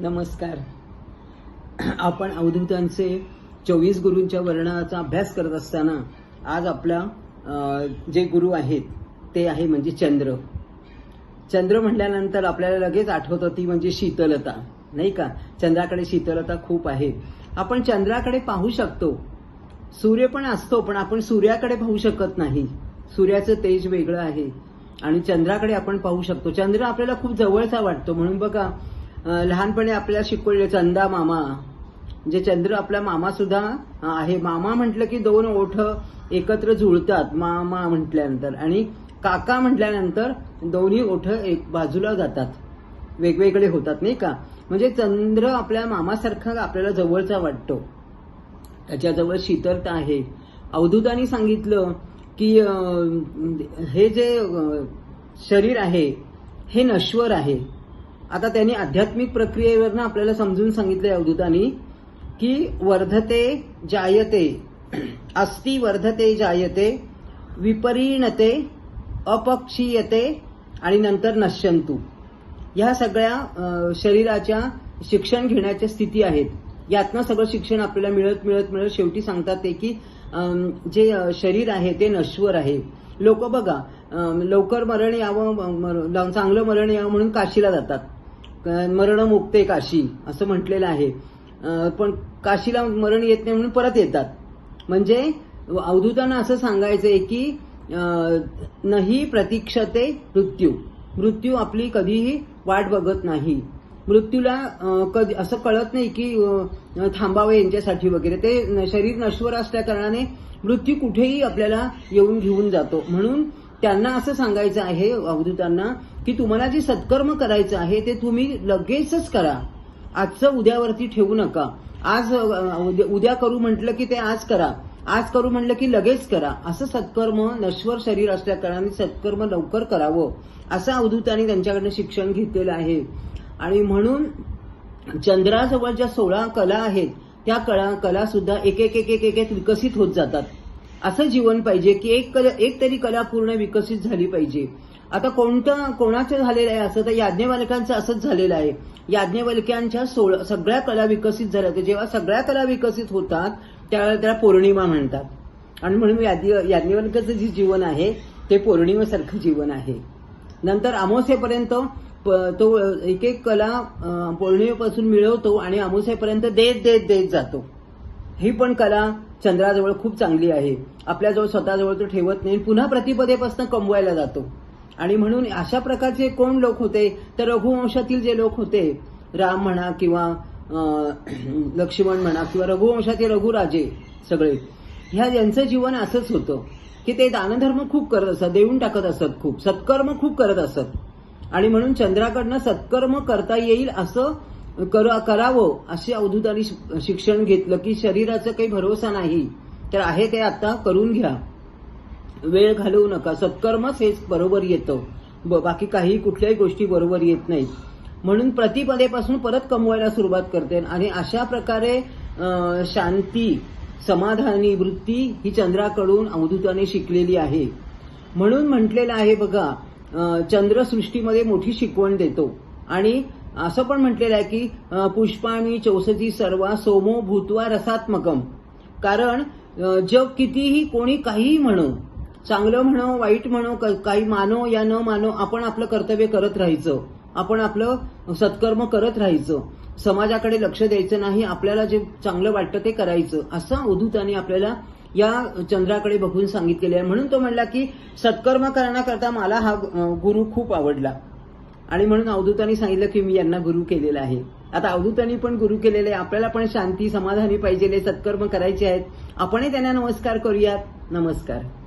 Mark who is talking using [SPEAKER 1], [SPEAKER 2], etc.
[SPEAKER 1] नमस्कार. आपण अवधूतांचे चोवीस गुरूंच्या वर्णनाचा अभ्यास करत असताना आज आपला जे गुरु आहेत ते आहे म्हणजे चंद्र. चंद्र म्हटल्यानंतर आपल्याला लगेच आठवतं ती म्हणजे शीतलता नाही का? चंद्राकडे शीतलता खूप आहे. आपण चंद्राकडे पाहू शकतो. सूर्य पण असतो पण आपण सूर्याकडे पाहू शकत नाही. सूर्याचं तेज वेगळं आहे. आणि चंद्राकडे आपण पाहू शकतो. चंद्र आपल्याला खूप जवळचा वाटतो. म्हणून बघा लहानपणी आपल्याला शिकवले चंदा मामा जे चंद्र आपला मामा सुद्धा आहे. मामा म्हटलं की दोन ओठ एकत्र जुळतात मामा म्हटल्यानंतर. आणि काका म्हटल्यानंतर दोन्ही ओठ एक बाजूला जातात. वेगवेगळे होतात नाही का? म्हणजे चंद्र आपल्या मामासारखा आपल्याला जवळचा वाटतो. त्याच्याजवळ शीतलता आहे. अवधूतांनी सांगितलं की हे जे शरीर आहे हे नश्वर आहे. आता त्यांनी आध्यात्मिक प्रक्रियेवरनं आपल्याला समजून सांगितलंय अवधूतांनी की वर्धते जायते अस्ति वर्धते जायते विपरीणते अपक्षीयते आणि नंतर नश्यंतू. ह्या सगळ्या शरीराच्या शिक्षण घेण्याच्या स्थिती आहेत. यातनं सगळं शिक्षण आपल्याला मिळत मिळत मिळत शेवटी सांगतात ते की जे शरीर आहे ते नश्वर आहे. लोक बघा लवकर मरण यावं मर- चांगलं मरण यावं म्हणून काशीला जातात. क- मरण मुक्ते काशी असं म्हटलेलं आहे. पण काशीला मरण येत नाही म्हणून परत येतात. म्हणजे अवधूतांना असं सांगायचंय की अ, नाही प्रतीक्षते मृत्यू. मृत्यू आपली कधीही वाट बघत नाही. मृत्यूला कधी असं कळत नाही की थांबावं थांबावे यांच्यासाठी वगैरे. ते शरीर नश्वर असल्या कारणाने मृत्यू कुठेही आपल्याला येऊन घेऊन जातो. म्हणून त्यांना असं सांगायचं आहे अवधूतांना की तुम्हाला जे सत्कर्म करायचं आहे ते तुम्ही लगेचच करा. आजचं उद्यावरती ठेवू नका. आज उद्या- करू म्हटलं की ते आज करा. आज करू म्हटलं की लगेच करा. असं सत्कर्म नश्वर शरीर असल्या कारणाने सत्कर्म लवकर करावं. असं अवधूतांनी त्यांच्याकडनं शिक्षण घेतलेलं आहे. आणि म्हणून चंद्राजवळ ज्या सोळा कला आहेत त्या कला कला सुद्धा एक एक एक एक एक विकसित होत जातात. असं जीवन पाहिजे की एक कला एक तरी कला पूर्ण विकसित झाली पाहिजे. आता कोणतं कोणाचं झालेलं आहे असं? तर याज्ञवल्क्यांचं असंच झालेलं आहे. याज्ञवल्क्यांच्या सोळा सगळ्या कला विकसित झाल्या होत्या. जेव्हा सगळ्या कला विकसित होतात त्यावेळेला त्याला पौर्णिमा म्हणतात. आणि म्हणून याज्ञवल्क्याचं जे जीवन आहे ते पौर्णिमेसारखं जीवन आहे. नंतर अमावस्येपर्यंत प- तो एक एक कला पौर्णिमेपासून मिळवतो आणि अमावस्येपर्यंत देत देत देत जातो. ही पण कला चंद्राजवळ खूप चांगली आहे. आपल्याजवळ स्वतःजवळ तो ठेवत नाही. पुन्हा प्रतिपदेपासून कमवायला जातो. आणि म्हणून अशा प्रकारचे कोण लोक होते? तर रघुवंशातील जे लोक होते राम म्हणा किंवा लक्ष्मण म्हणा किंवा रघुवंशातील रघुराजे सगळे ह्या यांचं जीवन असंच होतं. की ते दानधर्म खूप करत असत देऊन टाकत असत खूप सत्कर्म खूप करत असत. आणि म्हणून चंद्राकडनं सत्कर्म करता येईल असं कर- करावं असे अवधूतांनी शिक्षण घेतलं की शरीराचा काही भरोसा नाही. तर आहे ते आता? करून घ्या. वेळ घालवू नका. सत्कर्मच हेच बरोबर येतं. ब- बाकी काही कुठल्याही गोष्टी बरोबर येत नाहीत. म्हणून प्रतिपदेपासून परत कमवायला सुरुवात करते. आणि अशा प्रकारे शांती समाधानी वृत्ती ही चंद्राकडून अवधूताने शिकलेली आहे. म्हणून म्हटलेलं आहे बघा चंद्रसृष्टीमध्ये चंद्र सृष्टीमध्ये मोठी शिकवण देतो. आणि असं पण म्हटलेलं आहे की पुष्पाणी चौसती सर्वा सोमो भूतवा रसात्मकम. कारण जग कितीही कोणी काहीही म्हणो चांगलं म्हणो वाईट म्हणो क- काही मानो या न मानो आपण आपलं कर्तव्य करत राहायचं. आपण आपलं सत्कर्म करत राहायचं. समाजाकडे लक्ष द्यायचं नाही आपल्याला जे चांगलं वाटतं ते करायचं. असं अवधूताने आपल्याला या चंद्राकडे बघून सांगितलेलं आहे. म्हणून तो म्हणला की सत्कर्म करण्याकरता मला हा गुरु खूप आवडला. आणि म्हणून अवधूतांनी सांगितलं की मी यांना गुरु केलेला आहे. आता अवधूतांनी पण गुरु केलेले आहे. आपल्याला पण शांती समाधानी पाहिजे सत्कर्म करायचे आहेत. आपणही त्यांना नमस्कार करूयात. नमस्कार.